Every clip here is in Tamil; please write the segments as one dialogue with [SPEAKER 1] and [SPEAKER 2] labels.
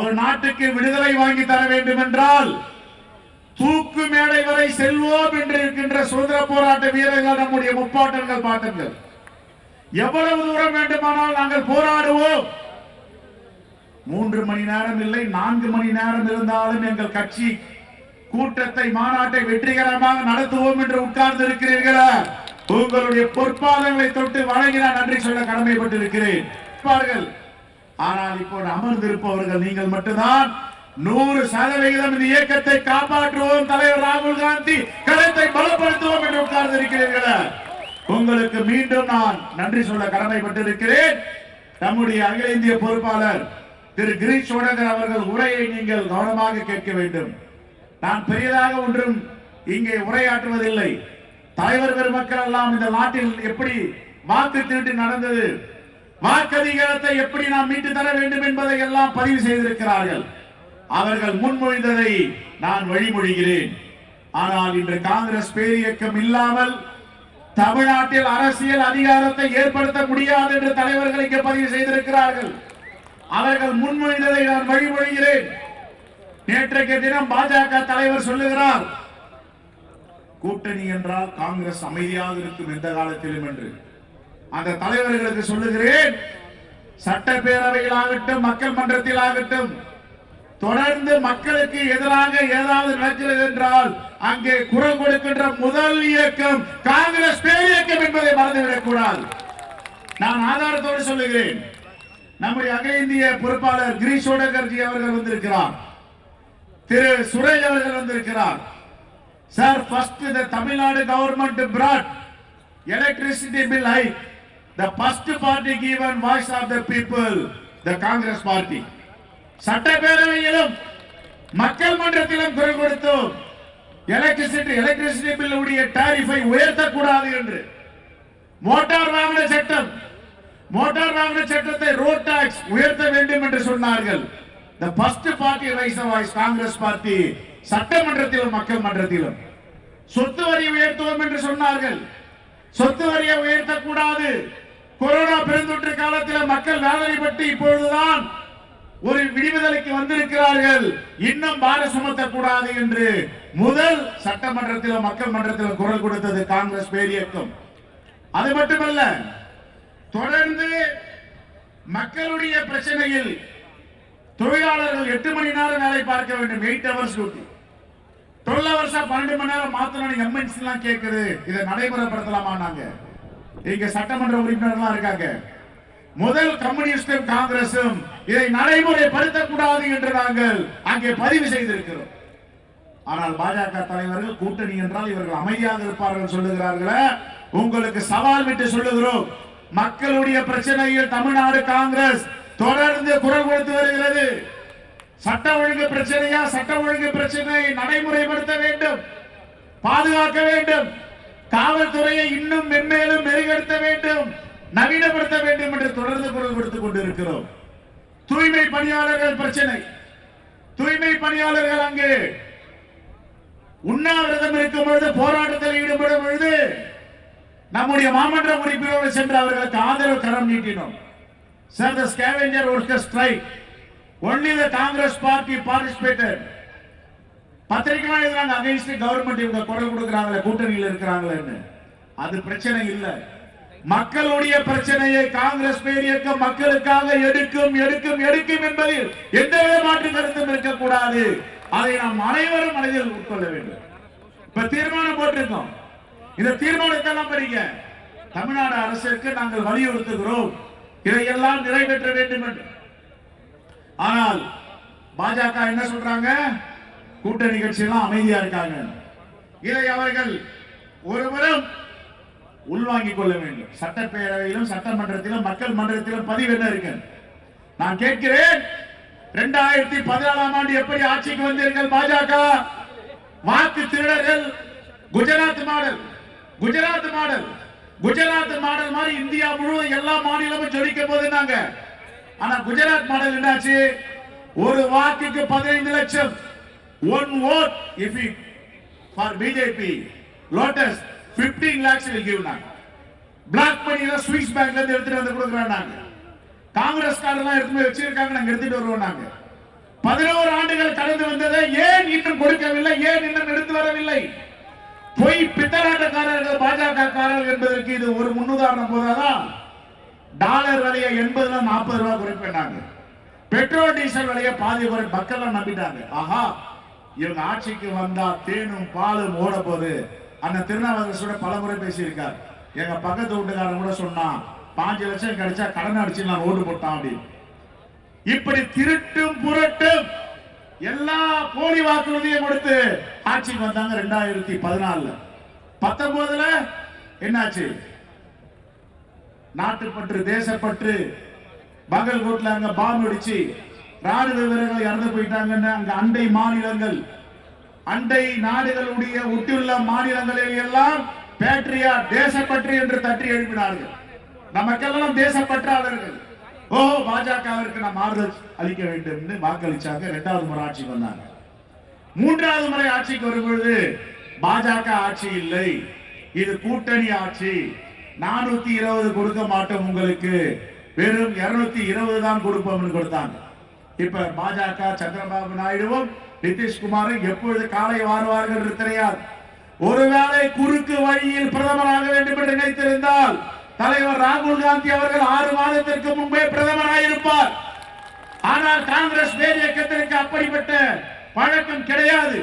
[SPEAKER 1] ஒரு நாட்டுக்கு விடுதலை வாங்கி தர வேண்டும் என்றால் தூக்கு மேடை வரை செல்வோம் என்று இருக்கின்ற சுதந்திர போராட்ட வீரர்கள் நம்முடைய முப்பாட்டங்கள் பாட்டங்கள். எவ்வளவு தூரம் வேண்டுமானால் நாங்கள் போராடுவோம். மூன்று மணி நேரம் இல்லை நான்கு மணி நேரம் இருந்தாலும் எங்கள் கட்சி கூட்டத்தை மாநாட்டை வெற்றிகரமாக நடத்துவோம் என்று உட்கார்ந்து இருக்கிறீர்களா உங்களுடைய பொற்பாதங்களை தொட்டு வழங்கினால் நன்றி சொல்ல கடமைப்பட்டிருக்கிறேன். பாருங்கள் ஆனால் இப்போது அமர்ந்திருப்பவர்கள் நீங்கள் மட்டும்தான். நூறு சதவிகிதம் இந்த இயக்கத்தை காப்பாற்றுவோம் தலைவர் ராகுல் காந்தி. கருத்தை பலப்படுத்துவோம் என்று உட்கார்ந்து இருக்கிறீர்களா உங்களுக்கு மீண்டும் நான் நன்றி சொல்ல கடமைப்பட்டிருக்கிறேன். நம்முடைய அகில இந்திய பொறுப்பாளர் திரு கிரீஷ் சோடகர் அவர்கள் உரையை நீங்கள் கவனமாக கேட்க வேண்டும். நான் பெரியதாக ஒன்றும் இங்கே உரையாற்றுவதில்லை. தலைவர் பெருமக்கள் எல்லாம் இந்த நாட்டில் எப்படி வாக்கு திருட்டு நடந்தது? வாக்கதிகாரத்தை எப்படி நாம் மீட்டு தர வேண்டும் என்பதை எல்லாம் பதிவு செய்திருக்கிறார்கள். அவர்கள் முன்மொழிந்ததை நான் வழிமொழிகிறேன். ஆனால் இன்று காங்கிரஸ் பேரியக்கம் இல்லாமல் தமிழ்நாட்டில் அரசியல் அதிகாரத்தை ஏற்படுத்த முடியாது என்று தலைவர்கள் இங்கே பதிவு செய்திருக்கிறார்கள். அவர்கள் முன்மொழிந்ததை நான் வழிமொழிகிறேன். நேற்றைக்கு தினம் பாஜக தலைவர் சொல்லுகிறார் கூட்டணி என்றால் காங்கிரஸ் அமைதியாக இருக்கும் எந்த காலத்திலும் என்று. அந்த தலைவர்களுக்கு சொல்லுகிறேன் சட்டப்பேரவையில் ஆகட்டும் மக்கள் மன்றத்தில் ஆகட்டும் தொடர்ந்து மக்களுக்கு எதிராக ஏதாவது நடக்கிறது என்றால் அங்கே குரல் கொடுக்கின்ற முதல் இயக்கம் காங்கிரஸ் பேரியக்கம் என்பதை மறந்துவிடக் கூடாது. நான் ஆதாரத்தோடு சொல்லுகிறேன் நம்முடைய அகில இந்திய பொறுப்பாளர் கிரீஷ் ஓடகர்ஜி அவர்கள் வந்திருக்கிறார். திரு சுரேஷ் அவர்கள் வந்திருக்கிறார். Sir first the Tamil Nadu government brought electricity bill hike the first party given voice of the people the congress party. சட்டப்பேரவையிலும் மக்கள் மன்றத்திலும் குரல் கொடுத்தோம் எலக்ட்ரிசிட்டி எலக்ட்ரிசிட்டி பில் உடைய டாரிஃபை உயர்த்தக்கூடாது என்று. மோட்டார் வாகன சட்டம் மோட்டார் வாகன சட்டத்தை ரோட் டாக்ஸ் உயர்த்த வேண்டும் என்று சொன்னார்கள். The first party raise voice Congress party சட்டமன்றத்திலும் மக்கள் மன்றத்திலும். சொத்து வரி உயர்த்துவோம் என்று சொன்னார்கள். சொத்து வரியை உயர்த்தக்கூடாது. கொரோனா பெருந்தொற்று காலத்தில் மக்கள் வேதனைப்பட்டு இப்பொழுதுதான் ஒரு விடுதலைக்கு வந்திருக்கிறார்கள். இன்னும் பார சுமத்தக்கூடாது என்று முதல் சட்டமன்றத்தில் மக்கள் மன்றத்தில் குரல் கொடுத்தது காங்கிரஸ் பேரியக்கம். அது மட்டுமல்ல தொடர்ந்து மக்களுடைய பிரச்சனையில் தொழிலாளர்கள் எட்டு மணி நேரம் வேலை பார்க்க வேண்டும். எயிட் ஹவர்ஸ் டியூட்டி டுவெல் ஹவர்ஸா பன்னெண்டு மணி நேரம் மாத்தணும் எம்என்சி எல்லாம் கேட்குது இதை நடைமுறைப்படுத்தலாமா நாங்க? இங்க சட்டமன்ற உறுப்பினர்லாம் இருக்காங்க. முதல் கம்யூனிஸ்டும் காங்கிரசும் இதை நடைமுறைப்படுத்தக்கூடாது என்று நாங்கள் அங்கே பதிவு செய்திருக்கிறோம். ஆனால் பாஜக தலைவர்கள் கூட்டணி என்றால் இவர்கள் அமைதியாக இருப்பார்கள் சொல்லுகிறார்களே. உங்களுக்கு சவால் விட்டு சொல்லுகிறோம். மக்களுடைய பிரச்சனையில் தமிழ்நாடு காங்கிரஸ் தொடர்ந்து குரல் கொடுத்து வருகிறது. சட்ட ஒழுங்கு பிரச்சனையா? சட்ட ஒழுங்கு பிரச்சனையை நடைமுறைப்படுத்த வேண்டும். பாதுகாக்க வேண்டும். காவல்துறையை இன்னும் மென்மேலும் மெருகெடுத்த நவீனப்படுத்த வேண்டும் என்று தொடர்ந்து குரல் கொடுத்துக் கொண்டிருக்கிறோம். தூய்மை பணியாளர்கள் பிரச்சனை. தூய்மை பணியாளர்கள் அங்கே. உண்ணாவிரதம் இருக்கும் பொழுது போராட்டத்தில் ஈடுபடும் பொழுது நம்முடைய மாமன்ற உறுப்பினரோடு சென்று அவர்களுக்கு ஆதரவு கரம் நீட்டினோம். Sir the scavenger worker strike only the Congress party participated பத்திரிக்கை எழுதுறாங்க அகைன்ஸ்ட் கவர்மெண்ட் இவங்க குரல் கொடுக்குறாங்களே கூட்டணியில் இருக்கிறாங்களேன்னு. அது பிரச்சனை இல்லை. மக்களுடைய பிரச்சனையை காங்கிரஸ் பேரியக்கம் மக்களுக்காக எடுக்கும் எடுக்கும் எடுக்கும் என்பதில் எந்தவித மாற்று கருத்தும் இருக்கக்கூடாது. அதை நாம் அனைவரும் மனதில் உட்கொள்ள வேண்டும். இப்ப தீர்மானம் போட்டிருக்கோம். இந்த தீர்மானத்தெல்லாம் படிங்க. தமிழ்நாடு அரசுக்கு நாங்கள் வலியுறுத்துகிறோம். இதையெல்லாம் நிறைவேற்ற வேண்டும் என்று. ஆனால் பாஜக என்ன சொல்றாங்க? கூட்டணி கட்சியெல்லாம் அமைதியா இருக்காங்க. இதை அவர்கள் ஒருவரும் உள்வாங்கிக் கொள்ள வேண்டும். சட்டப்பேரவையிலும் சட்டமன்றத்திலும் மக்கள் மன்றத்திலும் பதிவு என்ன இருக்கு? நான் கேட்கிறேன் இரண்டாயிரத்தி பதினாலாம் ஆண்டு எப்படி ஆட்சிக்கு வந்தீர்கள் பாஜக? வாக்கு திருடர்கள் Gujarat model Gujarat model Gujarat model மாதிரி இந்தியா முழுவதும் எல்லா மாநிலமும் ஜொலிக்க போதுனாங்க ஆனா குஜராத் மாடல் என்னாச்சு? ஒரு வாக்குக்கு பதினைந்து லட்சம். One vote if for BJP lotus fifteen lakhs will give நாங்க பிளாக் மணி எல்லாம் ஸ்விஸ் பேங்க்ல இருந்து எடுத்துட்டு வந்து கொடுக்குறோம் நாங்க காங்கிரஸ் கார்டெல்லாம் எடுத்து வச்சிருக்காங்க நாங்க எடுத்துட்டு வருவோம் நாங்க. பதினோரு ஆண்டுகள் கடந்து வந்ததை ஏன் இன்னும் கொடுக்கவில்லை? ஏன் இன்னும் எடுத்து வரவில்லை? பொய் பித்தராட்டக்காரர்கள் பாஜக காரர்கள் என்பதற்கு இது ஒரு முன்னுதாரணம் போதாதான் டாலர் விலையை எண்பதுல நாற்பது ரூபாய் குறைப்பிட்டாங்க பெட்ரோல் டீசல் விலையை பாதி குறை மக்கள் நம்பிட்டாங்க. ஆஹா இவங்க ஆட்சிக்கு வந்தா தேனும் பாலும் ஓட போது அந்த திருநாவுக்கரசோட பல முறை பேசியிருக்கார். எங்க பக்கத்து வீட்டுக்காரன் கூட சொன்னான் பாஞ்சு லட்சம் கிடைச்சா கடன் அடிச்சு நான் ஓட்டு போட்டான் அப்படின்னு. இப்படி திருட்டும் புரட்டும் எல்லா போலி வாக்குறுதியும் கொடுத்து ஆட்சிக்கு வந்தாங்க ரெண்டாயிரத்தி பதினாலுல. பத்தொன்பதுல என்னாச்சு? நாட்டுப்பற்று தேசப்பற்று பகல்கோட்ல அங்க பாம்பு அடிச்சு ராணுவ வீரர்கள் இறந்து போயிட்டாங்கன்னு அங்க அண்டை மாநிலங்கள் அண்டை நாடுகளுடைய ஒட்டியுள்ள மாநிலங்களில் எல்லாம் பேட்ரியா தேசப்பற்று என்று தட்டி எழுப்பினார்கள். நமக்கெல்லாம் தேசப்பற்றாளர்கள். ஓ பாஜகவிற்கு நாம் ஆறுதல் அளிக்க வேண்டும் என்று வாக்களிச்சாங்க. இரண்டாவது முறை ஆட்சி வந்தாங்க மூன்றாவது முறை ஆட்சிக்கு வரும்பொழுது பாஜக ஆட்சி இல்லை. இது கூட்டணி ஆட்சி. நானூத்தி இருபது கொடுக்க மாட்டோம் உங்களுக்கு. வெறும் இருநூத்தி இருபது தான் கொடுப்போம்னு கொடுத்தாங்க. இப்ப பாஜக சந்திரபாபு நாயுடுவும் நிதிஷ்குமாரும் எப்பொழுது காலை வாருவார்கள் என்று தெரியாது. ஒருவேளை குறுக்கு வழியில் பிரதமராக வேண்டும் என்று நினைத்திருந்தால் தலைவர் ராகுல் காந்தி அவர்கள் ஆறு மாதத்திற்கு முன்பே பிரதமராயிருப்பார். ஆனால் காங்கிரஸ் வேறு இயக்கத்திற்கு அப்படிப்பட்ட பழக்கம் கிடையாது.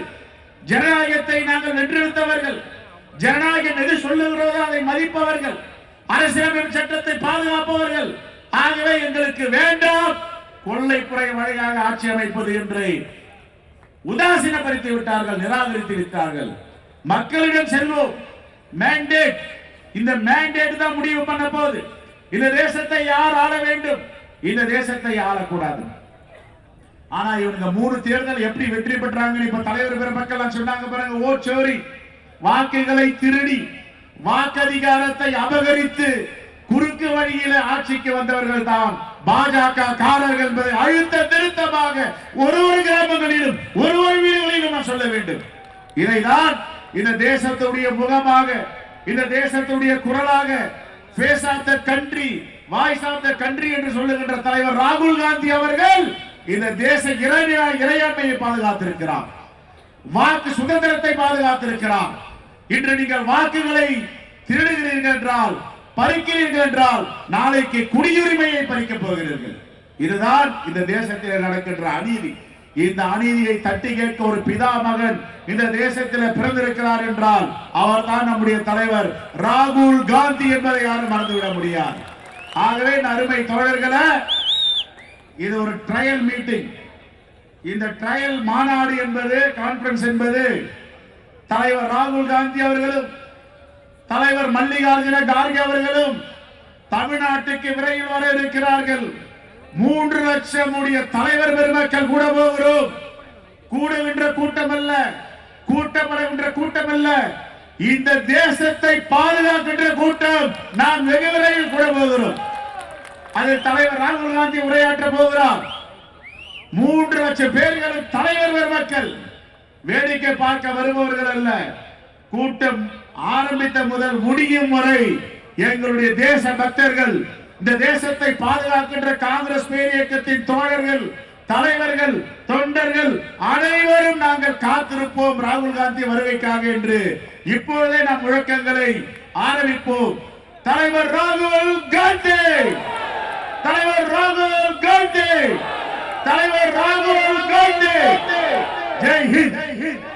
[SPEAKER 1] ஜனநாயகத்தை நாங்கள் வென்றெடுத்தவர்கள். ஜனநாயகம் எது சொல்லுகிறதோ அதை மதிப்பவர்கள். அரசியலமைப்பு சட்டத்தை பாதுகாப்பவர்கள். ஆகவே எங்களுக்கு வேண்டாம். கொள்ளைப்புறை வழியாக ஆட்சி அமைப்பது என்று உதாசீனப்படுத்தி விட்டார்கள் நிராகரித்து விட்டார்கள். மக்களிடம் செல்வோம். மேண்டேட் இந்த மேண்டேட் தான் முடிவு பண்ண போது இந்த தேசத்தை யார் ஆள வேண்டும்? இந்த தேசத்தை ஆளக்கூடாது. ஆனா இவங்க மூணு தேர்தல் எப்படி வெற்றி பெற்றாங்க இப்ப தலைவர் பெருமக்கள் சொன்னாங்க பாருங்க ஓ சோரி. வாக்குகளை திருடி வாக்கதிகாரத்தை அபகரித்து குறுக்கு வழியில ஆட்சிக்கு வந்தவர்கள் தான் பாஜக காரர்கள் என்பதை அழுத்த திருத்தமாக ஒரு ஒரு கிராமங்களிலும் ஒரு ஒரு வீடுகளிலும் நான் சொல்ல வேண்டும். இதைதான் இந்த தேசத்துடைய முகமாக இந்த தேசத்துடைய குரலாக face of the country voice of the country என்று சொல்லுகின்ற தலைவர் ராகுல் காந்தி அவர்கள் இந்த தேச இறையா இறையாண்மையை பாதுகாத்திருக்கிறார். வாக்கு சுதந்திரத்தை பாதுகாத்திருக்கிறார். இன்று நீங்கள் வாக்குகளை திருடுகிறீர்கள் என்றால் பறிக்கிறீர்கள் என்றால் நாளைக்கு குடியுரிமையை பறிக்கப் போகிறீர்கள். இதுதான் இந்த தேசத்தில் நடக்கின்ற அநீதி. இந்த அநீதியை தட்டி கேட்க ஒரு பிதா மகன் இந்த தேசத்தில் பிறந்திருக்கிறார் என்றால் அவர்தான் நம்முடைய தலைவர் ராகுல் காந்தி என்பதை யாரும் மறந்துவிட முடியாது. ஆகவே அருமை தோழர்களை இது ஒரு ட்ரையல் மீட்டிங் இந்த ட்ரையல் மாநாடு என்பது கான்பரன்ஸ் என்பது தலைவர் ராகுல் காந்தி அவர்களும் தலைவர் மல்லிகார்ஜுன கார்கே அவர்களும் தமிழ்நாட்டுக்கு விரைவில் வர இருக்கிறார்கள். மூன்று லட்சம் உடைய தலைவர் பெருமக்கள் கூட போகிறோம் கூடுகின்ற கூட்டம் அல்ல கூட்டப்படுகின்ற கூட்டம் அல்ல இந்த தேசத்தை பாதுகாக்கின்ற கூட்டம் நாம் வெகு விரைவில் கூட போகிறோம். அது தலைவர் ராகுல் காந்தி உரையாற்ற போகிறார். மூன்று லட்சம் பேர்களும் தலைவர் பெருமக்கள் வேடிக்கை பார்க்க வருபவர்கள் அல்ல. கூட்டம் ஆரம்பித்த முதல் முடியும் வரை எங்களுடைய தேச பக்தர்கள் இந்த தேசத்தை பாதுகாக்கின்ற காங்கிரஸ் பேரியக்கத்தின் தோழர்கள் தலைவர்கள் தொண்டர்கள் அனைவரும் நாங்கள் காத்திருப்போம் ராகுல் காந்தி வருகைக்காக என்று. இப்பொழுதே நாம் முழக்கங்களை ஆரம்பிப்போம். தலைவர் ராகுல் காந்தி! தலைவர் ராகுல் காந்தி! தலைவர் ராகுல் காந்தி! ஜெய் ஹிந்த்!